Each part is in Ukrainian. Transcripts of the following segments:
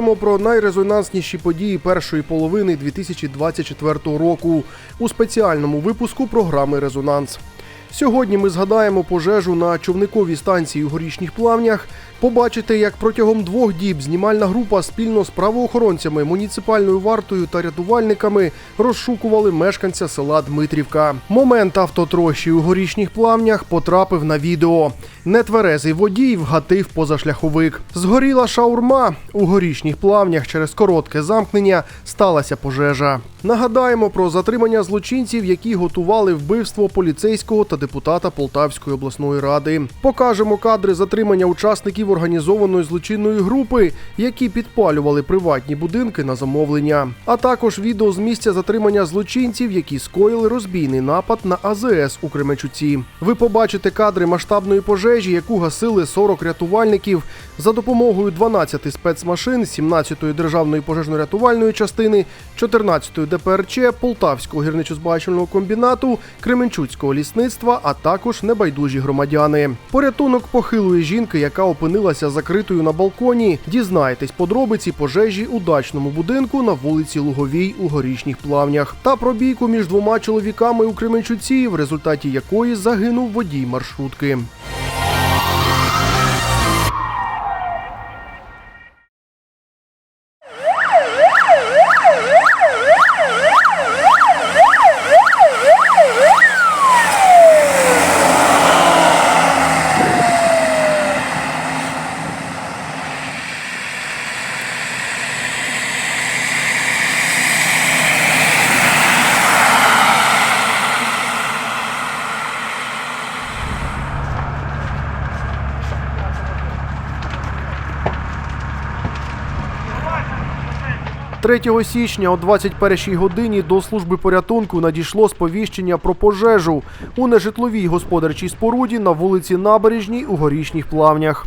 Поговоримо про найрезонансніші події першої половини 2024 року у спеціальному випуску програми Резонанс. Сьогодні ми згадаємо пожежу на човниковій станції у горішніх плавнях. Побачите, як протягом двох діб знімальна група спільно з правоохоронцями, муніципальною вартою та рятувальниками розшукували мешканця села Дмитрівка. Момент автотрощі у горішніх плавнях потрапив на відео. Нетверезий водій вгатив позашляховик. Згоріла шаурма у горішніх плавнях через коротке замкнення сталася пожежа. Нагадаємо про затримання злочинців, які готували вбивство поліцейського та депутата Полтавської обласної ради. Покажемо кадри затримання учасників організованої злочинної групи, які підпалювали приватні будинки на замовлення. А також відео з місця затримання злочинців, які скоїли розбійний напад на АЗС у Кременчуці. Ви побачите кадри масштабної пожежі, яку гасили 40 рятувальників за допомогою 12 спецмашин, 17-ї державної пожежно-рятувальної частини, 14-ї ДПРЧ, Полтавського гірничо-збагачувального комбінату, Кременчуцького лісництва, а також небайдужі громадяни. Порятунок похилої жінки, яка опинилася закритою на балконі. Дізнайтесь подробиці пожежі у дачному будинку на вулиці Луговій у горішніх плавнях та про бійку між двома чоловіками у Кременчуці, в результаті якої загинув водій маршрутки. – 3 січня о 21 годині до служби порятунку надійшло сповіщення про пожежу у нежитловій господарчій споруді на вулиці Набережній у горішніх плавнях.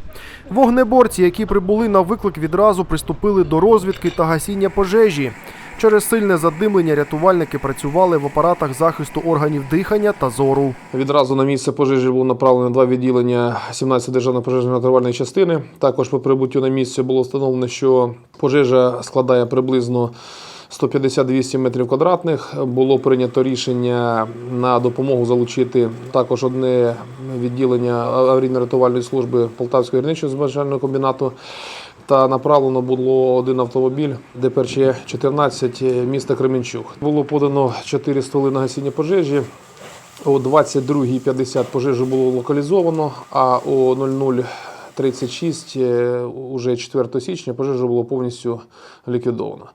Вогнеборці, які прибули на виклик, відразу приступили до розвідки та гасіння пожежі. Через сильне задимлення рятувальники працювали в апаратах захисту органів дихання та зору. Відразу на місце пожежі було направлено два відділення 17 державної пожежно-рятувальної частини. Також по прибуттю на місце було встановлено, що пожежа складає приблизно 150-200 метрів квадратних. Було прийнято рішення на допомогу залучити також одне відділення аварійно-рятувальної служби Полтавського гірничого збережального комбінату. Та направлено було один автомобіль ДПРЧ 14 міста Кременчук. Було подано 4 столи на гасіння пожежі. О 22.50 пожежу було локалізовано, а о 00.36 е, уже 4 січня пожежа було повністю ліквідовано.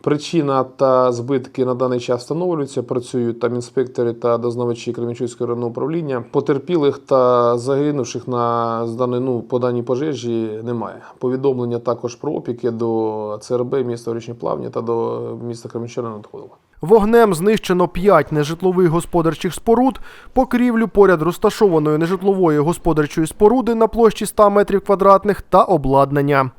Причина та збитки на даний час встановлюються. Працюють там інспектори та дознавачі Кременчуцького районного управління. Потерпілих та загинувших на ну, по даній пожежі немає. Повідомлення також про опіки до ЦРБ міста Горішні Плавні та до міста Кременчука не надходило. Вогнем знищено 5 нежитлових господарчих споруд, покрівлю поряд розташованої нежитлової господарчої споруди на площі 100 метрів квадратних та обладнання.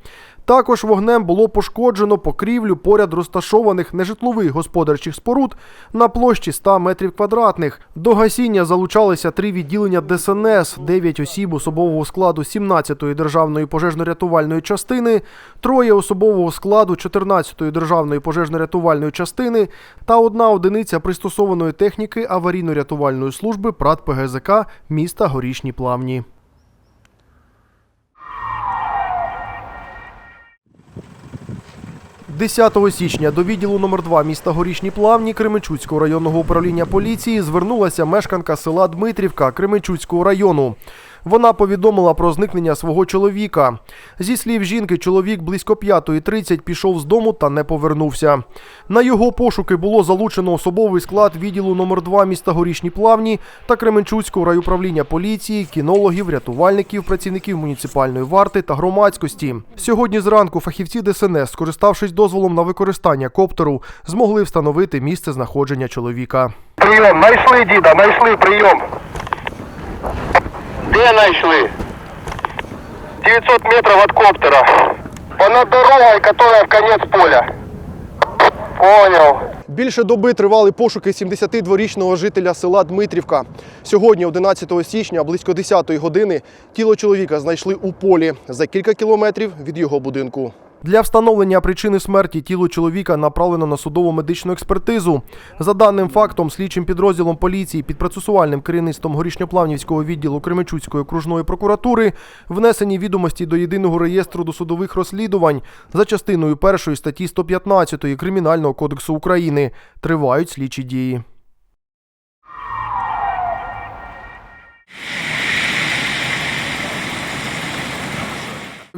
Також вогнем було пошкоджено покрівлю поряд розташованих нежитлових господарчих споруд на площі 100 метрів квадратних. До гасіння залучалися три відділення ДСНС, 9 осіб особового складу 17-ї державної пожежно-рятувальної частини, троє особового складу 14-ї державної пожежно-рятувальної частини та одна одиниця пристосованої техніки аварійно-рятувальної служби ПРАТ ПГЗК міста Горішні Плавні. – 10 січня до відділу номер 2 міста Горішні Плавні Кременчуцького районного управління поліції звернулася мешканка села Дмитрівка Кременчуцького району. Вона повідомила про зникнення свого чоловіка. Зі слів жінки, чоловік близько 5.30 пішов з дому та не повернувся. На його пошуки було залучено особовий склад відділу номер 2 міста Горішні Плавні та Кременчуцького райуправління поліції, кінологів, рятувальників, працівників муніципальної варти та громадськості. Сьогодні зранку фахівці ДСНС, скориставшись дозволом на використання коптеру, змогли встановити місце знаходження чоловіка. Прийом, знайшли діда, знайшли прийом. Де знайшли? 900 метрів від коптера. Понад дорогою, яка в кінець поля. Понял. Більше доби тривали пошуки 72-річного жителя села Дмитрівка. Сьогодні, 11 січня, близько 10-ї години, тіло чоловіка знайшли у полі за кілька кілометрів від його будинку. Для встановлення причини смерті тіло чоловіка направлено на судово медичну експертизу. За даним фактом, слідчим підрозділом поліції під процесуальним керівництвом горішньоплавнівського відділу Кременчуцької окружної прокуратури внесені відомості до єдиного реєстру досудових розслідувань за частиною першої статті 115 Кримінального кодексу України. Тривають слідчі дії.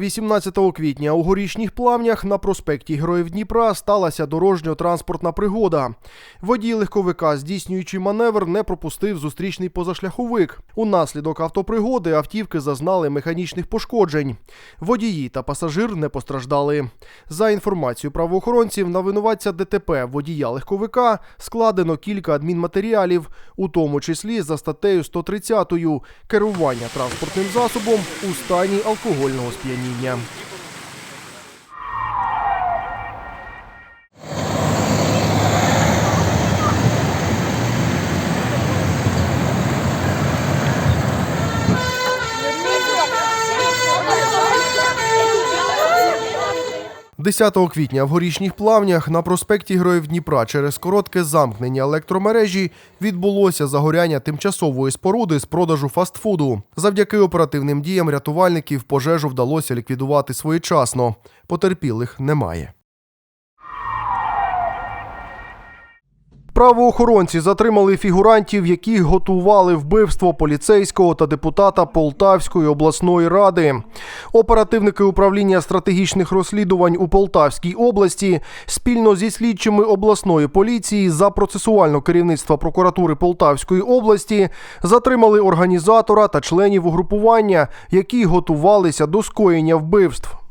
18 квітня у горішніх плавнях на проспекті Героїв Дніпра сталася дорожньо-транспортна пригода. Водій легковика, здійснюючи маневр, не пропустив зустрічний позашляховик. Унаслідок автопригоди автівки зазнали механічних пошкоджень. Водії та пасажир не постраждали. За інформацією правоохоронців, на винуватця ДТП водія легковика складено кілька адмінматеріалів, у тому числі за статтею 130 керування транспортним засобом у стані алкогольного сп'яніння. Росія. 10 квітня в горішніх плавнях на проспекті Героїв Дніпра через коротке замкнення електромережі відбулося загоряння тимчасової споруди з продажу фастфуду. Завдяки оперативним діям рятувальників пожежу вдалося ліквідувати своєчасно. Потерпілих немає. Правоохоронці затримали фігурантів, які готували вбивство поліцейського та депутата Полтавської обласної ради. Оперативники управління стратегічних розслідувань у Полтавській області спільно зі слідчими обласної поліції за процесуального керівництва прокуратури Полтавської області затримали організатора та членів угрупування, які готувалися до скоєння вбивств.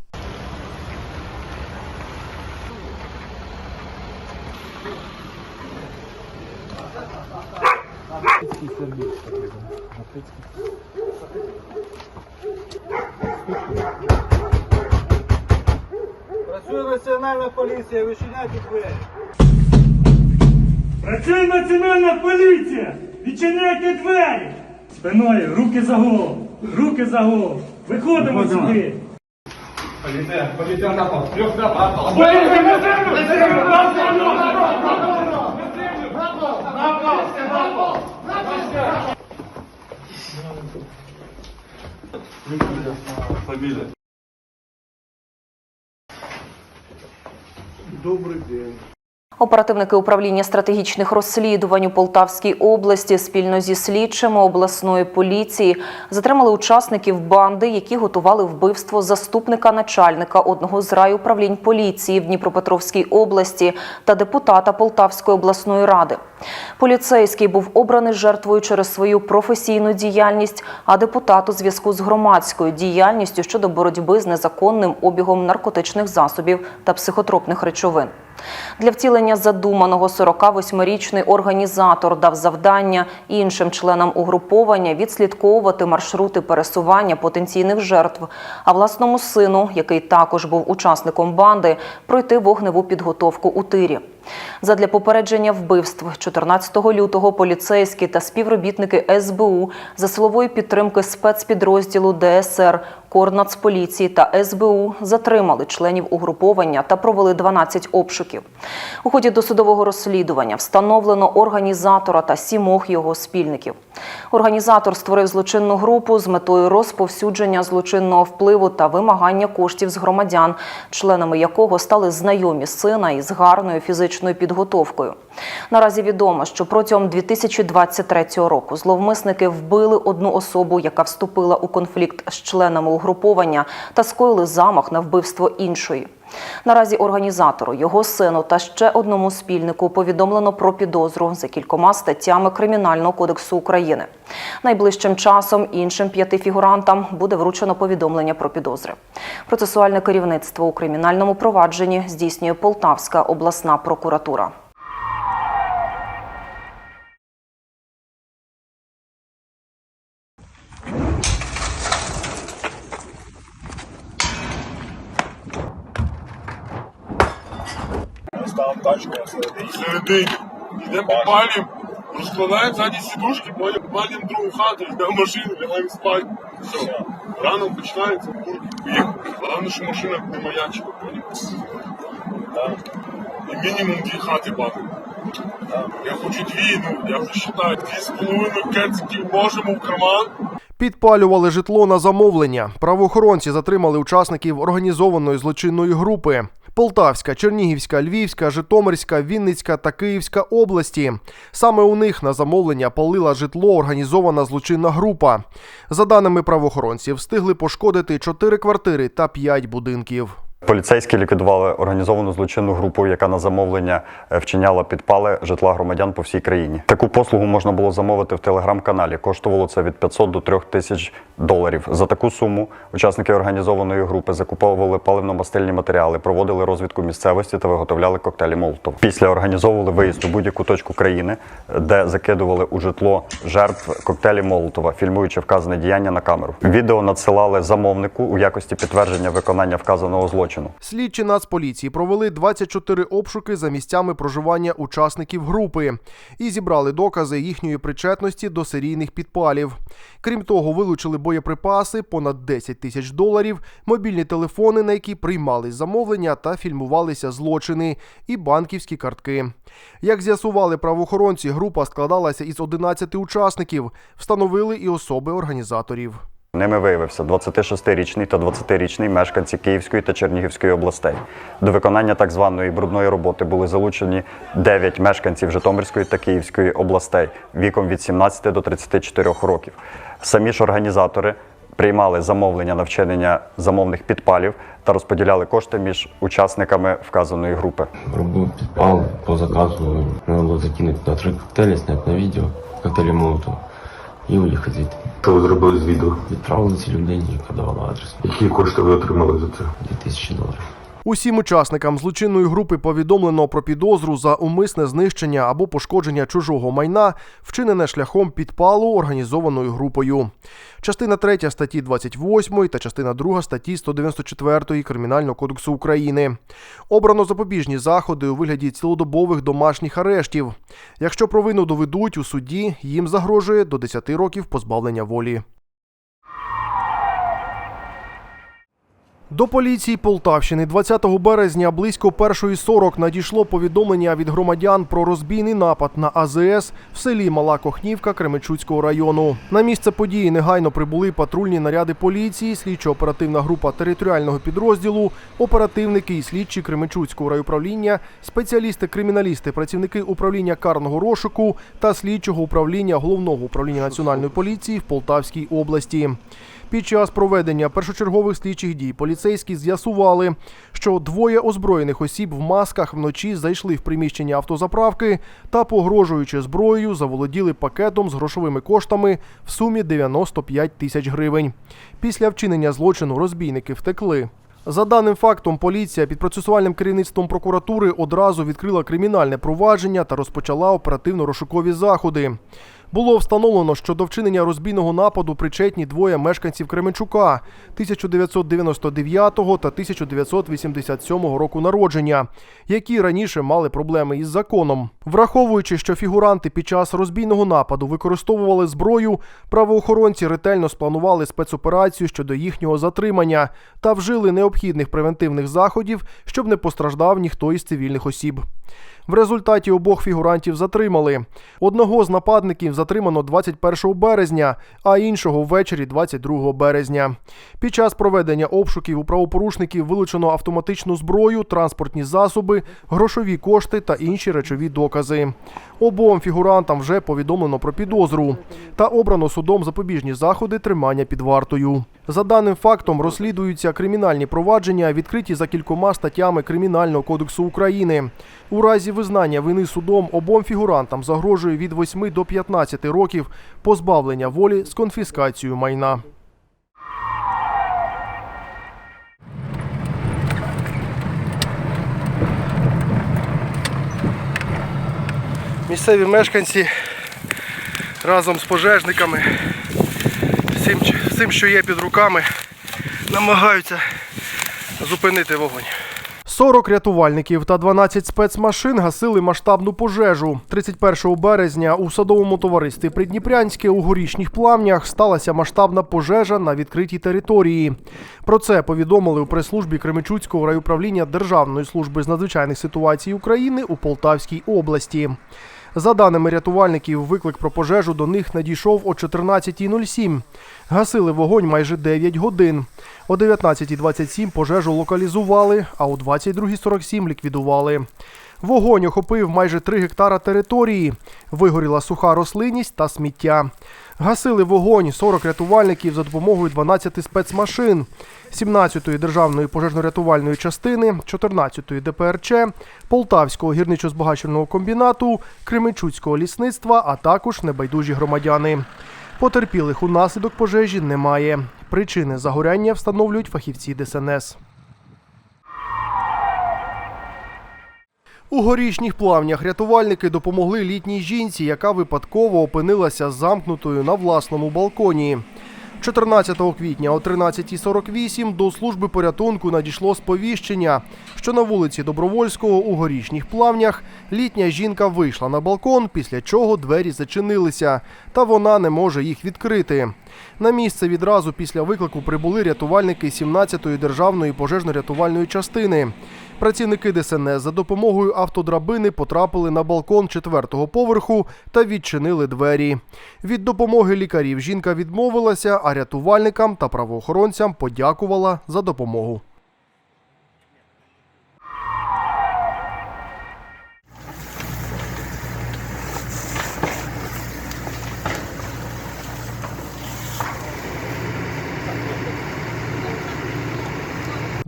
Працює національна поліція, вичиняйте двері. Працює національна поліція! Відчиняйте двері! Спиною, руки за голову! Руки за голову! Виходимо сюди! Фамилия. Добрый день. Оперативники управління стратегічних розслідувань у Полтавській області спільно зі слідчими обласної поліції затримали учасників банди, які готували вбивство заступника начальника одного з райуправлінь поліції в Дніпропетровській області та депутата Полтавської обласної ради. Поліцейський був обраний жертвою через свою професійну діяльність, а депутат у зв'язку з громадською діяльністю щодо боротьби з незаконним обігом наркотичних засобів та психотропних речовин. Для втілення задуманого 48-річний організатор дав завдання іншим членам угруповання відслідковувати маршрути пересування потенційних жертв, а власному сину, який також був учасником банди, пройти вогневу підготовку у тирі. Задля попередження вбивств 14 лютого поліцейські та співробітники СБУ за силової підтримки спецпідрозділу ДСР, Корнацполіції та СБУ затримали членів угруповання та провели 12 обшуків. У ході досудового розслідування встановлено організатора та сімох його спільників. Організатор створив злочинну групу з метою розповсюдження злочинного впливу та вимагання коштів з громадян, членами якого стали знайомі сина із гарною фізичною підготовкою. Наразі відомо, що протягом 2023 року зловмисники вбили одну особу, яка вступила у конфлікт з членами угруповання та скоїли замах на вбивство іншої. Наразі організатору, його сину та ще одному спільнику повідомлено про підозру за кількома статтями Кримінального кодексу України. Найближчим часом іншим п'яти фігурантам буде вручено повідомлення про підозри. Процесуальне керівництво у кримінальному провадженні здійснює Полтавська обласна прокуратура. Середині. Йдемо попалім, розкладаємо ззаді сідушки, потім попалім другу хату, йдемо в машину, лягаємо спати. Все. Рано починається, курки, поїхали. Головне, що машина не маячила, поняв? Да. І мінімум дві хати бати. Да. Я хочу дві, ну, я вже вважаю, дві з половиною кециків можемо в карман. Підпалювали житло на замовлення. Правоохоронці затримали учасників організованої злочинної групи. Полтавська, Чернігівська, Львівська, Житомирська, Вінницька та Київська області. Саме у них на замовлення палила житло організована злочинна група. За даними правоохоронців, встигли пошкодити 4 квартири та 5 будинків. Поліцейські ліквідували організовану злочинну групу, яка на замовлення е, вчиняла підпали житла громадян по всій країні. Таку послугу можна було замовити в телеграм-каналі. Коштувало це від 500 до 3 тисяч доларів. За таку суму учасники організованої групи закуповували паливно-мастильні матеріали, проводили розвідку місцевості та виготовляли коктейлі Молотова. Після організовували виїзд у будь-яку точку країни, де закидували у житло жертв коктейлі Молотова, фільмуючи вказане діяння на камеру. Відео надсилали замовнику у якості підтвердження виконання вказаного злочину. Слідчі Нацполіції провели 24 обшуки за місцями проживання учасників групи і зібрали докази їхньої причетності до серійних підпалів. Крім того, вилучили боєприпаси, понад 10 тисяч доларів, мобільні телефони, на які приймались замовлення та фільмувалися злочини, і банківські картки. Як з'ясували правоохоронці, група складалася із 11 учасників, встановили і особи організаторів. Ними виявився 26-річний та 20-річний мешканці Київської та Чернігівської областей. До виконання так званої брудної роботи були залучені 9 мешканців Житомирської та Київської областей віком від 17 до 34 років. Самі ж організатори приймали замовлення на вчинення замовних підпалів та розподіляли кошти між учасниками вказаної групи. Робив підпал по заказу. Треба було закинути на три коктейлі, зняти на відео, коктейлі Молотова і уїхати звідти. Що ви зробили з відео? Відправили цій людині, яка давала адрес. Які кошти ви отримали за це? 2000 доларів. Усім учасникам злочинної групи повідомлено про підозру за умисне знищення або пошкодження чужого майна, вчинене шляхом підпалу організованою групою. Частина 3 статті 28 та частина 2 статті 194 Кримінального кодексу України. Обрано запобіжні заходи у вигляді цілодобових домашніх арештів. Якщо провину доведуть у суді, їм загрожує до 10 років позбавлення волі. До поліції Полтавщини 20 березня близько 1.40 надійшло повідомлення від громадян про розбійний напад на АЗС в селі Мала Кохнівка Кременчуцького району. На місце події негайно прибули патрульні наряди поліції, слідчо-оперативна група територіального підрозділу, оперативники і слідчі Кременчуцького райуправління, спеціалісти-криміналісти, працівники управління карного розшуку та слідчого управління головного управління національної поліції в Полтавській області. Під час проведення першочергових слідчих дій поліцейські з'ясували, що двоє озброєних осіб в масках вночі зайшли в приміщення автозаправки та, погрожуючи зброєю, заволоділи пакетом з грошовими коштами в сумі 95 тисяч гривень. Після вчинення злочину розбійники втекли. За даним фактом, поліція під процесуальним керівництвом прокуратури одразу відкрила кримінальне провадження та розпочала оперативно-розшукові заходи. Було встановлено, що до вчинення розбійного нападу причетні двоє мешканців Кременчука 1999 та 1987 року народження, які раніше мали проблеми із законом. Враховуючи, що фігуранти під час розбійного нападу використовували зброю, правоохоронці ретельно спланували спецоперацію щодо їхнього затримання та вжили необхідних превентивних заходів, щоб не постраждав ніхто із цивільних осіб. В результаті обох фігурантів затримали. Одного з нападників затримано 21 березня, а іншого ввечері 22 березня. Під час проведення обшуків у правопорушників вилучено автоматичну зброю, транспортні засоби, грошові кошти та інші речові докази. Обом фігурантам вже повідомлено про підозру та обрано судом запобіжні заходи тримання під вартою. За даним фактом розслідуються кримінальні провадження, відкриті за кількома статтями Кримінального кодексу України. У разі визнання вини судом обом фігурантам загрожує від 8 до 15 років позбавлення волі з конфіскацією майна. Місцеві мешканці разом з пожежниками, всім, всім, що є під руками, намагаються зупинити вогонь. 40 рятувальників та 12 спецмашин гасили масштабну пожежу. 31 березня у садовому товаристві Придніпрянське у горішніх плавнях сталася масштабна пожежа на відкритій території. Про це повідомили у прес-службі Кременчуцького райуправління Державної служби з надзвичайних ситуацій України у Полтавській області. За даними рятувальників, виклик про пожежу до них надійшов о 14.07. Гасили вогонь майже 9 годин. О 19.27 пожежу локалізували, а о 22.47 ліквідували. Вогонь охопив майже 3 гектара території. Вигоріла суха рослинність та сміття. Гасили вогонь 40 рятувальників за допомогою 12 спецмашин, 17-ї державної пожежно-рятувальної частини, 14-ї ДПРЧ, Полтавського гірничо-збагачувального комбінату, Кременчуцького лісництва, а також небайдужі громадяни. Потерпілих унаслідок пожежі немає. Причини загоряння встановлюють фахівці ДСНС. У горішніх плавнях рятувальники допомогли літній жінці, яка випадково опинилася замкнутою на власному балконі. 14 квітня о 13.48 до служби порятунку надійшло сповіщення, що на вулиці Добровольського у горішніх плавнях літня жінка вийшла на балкон, після чого двері зачинилися, та вона не може їх відкрити. На місце відразу після виклику прибули рятувальники 17-ї державної пожежно-рятувальної частини. Працівники ДСНС за допомогою автодрабини потрапили на балкон четвертого поверху та відчинили двері. Від допомоги лікарів жінка відмовилася, а рятувальникам та правоохоронцям подякувала за допомогу. –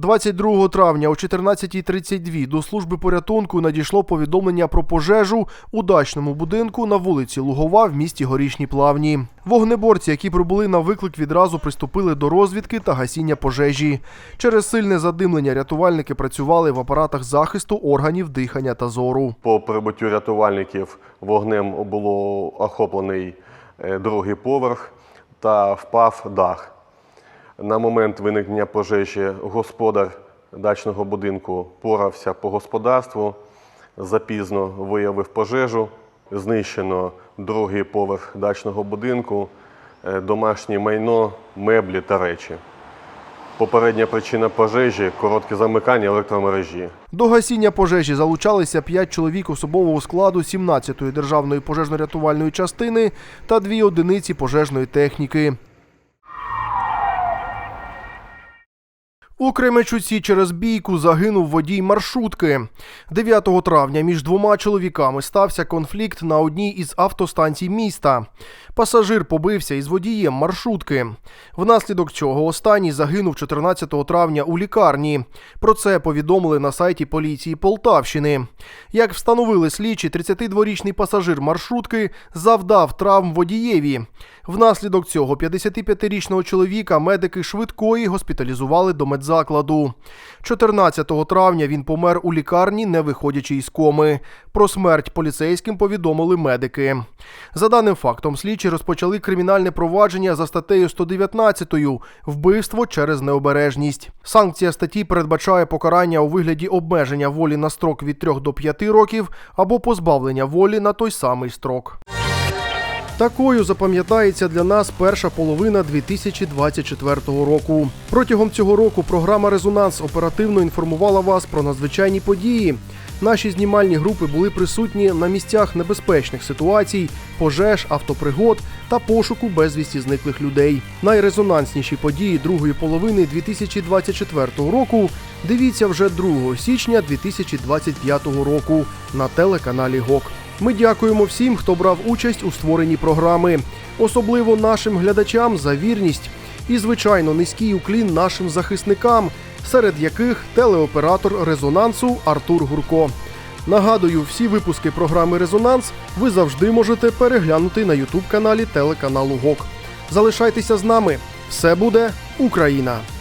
22 травня о 14.32 до служби порятунку надійшло повідомлення про пожежу у дачному будинку на вулиці Лугова в місті Горішні Плавні. Вогнеборці, які прибули на виклик, відразу приступили до розвідки та гасіння пожежі. Через сильне задимлення рятувальники працювали в апаратах захисту органів дихання та зору. По прибуттю рятувальників вогнем було охоплений е, другий поверх та впав дах. На момент виникнення пожежі господар дачного будинку порався по господарству, запізно виявив пожежу, знищено другий поверх дачного будинку, е, домашнє майно, меблі та речі. Попередня причина пожежі коротке замикання електромережі. До гасіння пожежі залучалися 5 чоловік особового складу 17-ї державної пожежно-рятувальної частини та дві одиниці пожежної техніки. У Кременчуці через бійку загинув водій маршрутки. 9 травня між двома чоловіками стався конфлікт на одній із автостанцій міста. Пасажир побився із водієм маршрутки. Внаслідок цього останній загинув 14 травня у лікарні. Про це повідомили на сайті поліції Полтавщини. Як встановили слідчі, 32-річний пасажир маршрутки завдав травм водієві. Внаслідок цього 55-річного чоловіка медики швидкої госпіталізували до медзакладу. 14 травня він помер у лікарні, не виходячи із коми. Про смерть поліцейським повідомили медики. За даним фактом, слідчі розпочали кримінальне провадження за статтею 119 вбивство через необережність. Санкція статті передбачає покарання у вигляді обмеження волі на строк від 3 до 5 років або позбавлення волі на той самий строк. Такою запам'ятається для нас перша половина 2024 року. Протягом цього року програма Резонанс оперативно інформувала вас про надзвичайні події. Наші знімальні групи були присутні на місцях небезпечних ситуацій, пожеж, автопригод та пошуку безвісті зниклих людей. Найрезонансніші події другої половини 2024 року дивіться вже 2 січня 2025 року на телеканалі ГОК. Ми дякуємо всім, хто брав участь у створенні програми, особливо нашим глядачам за вірність і, звичайно, низький уклін нашим захисникам, серед яких телеоператор резонансу Артур Гурко. Нагадую, всі випуски програми Резонанс ви завжди можете переглянути на Ютуб каналі телеканалу ГОК. Залишайтеся з нами. Все буде Україна!